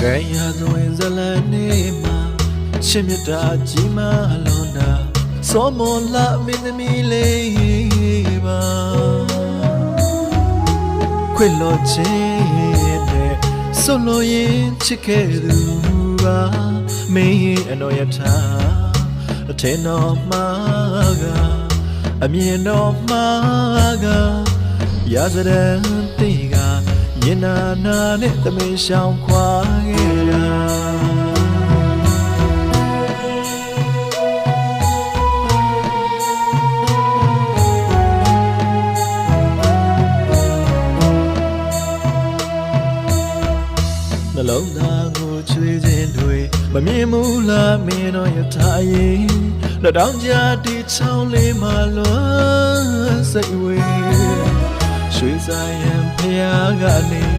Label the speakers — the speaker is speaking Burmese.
Speaker 1: ကယ်ရသွင်ဇလန်နေမှာရှင်မြတ်တာကြီးမားလွန်တာစောမောလာမင်းသမီးလေးပါခွေလို့ချင်းနဲ့ဆိုလို့ရင်ချစ်ခဲ့သူပါမင်းအတော်ရထားအထင်တော်မှာကအမြင်တော်မှာကရာဇရန်တေက ရင်နာနာနဲ့သမင်ရှောင်ခွာခဲ့တာနှလုံးသားကိုချွေးခြင်းတွေမမြင်ဘူးလားမင်းတို့ရထားရင်လက်တောင်ကြားတီချောင်းလေးမှလွန်စိတ်ဝေး ရွှေဆိုင်ရန်ဖျားကနေ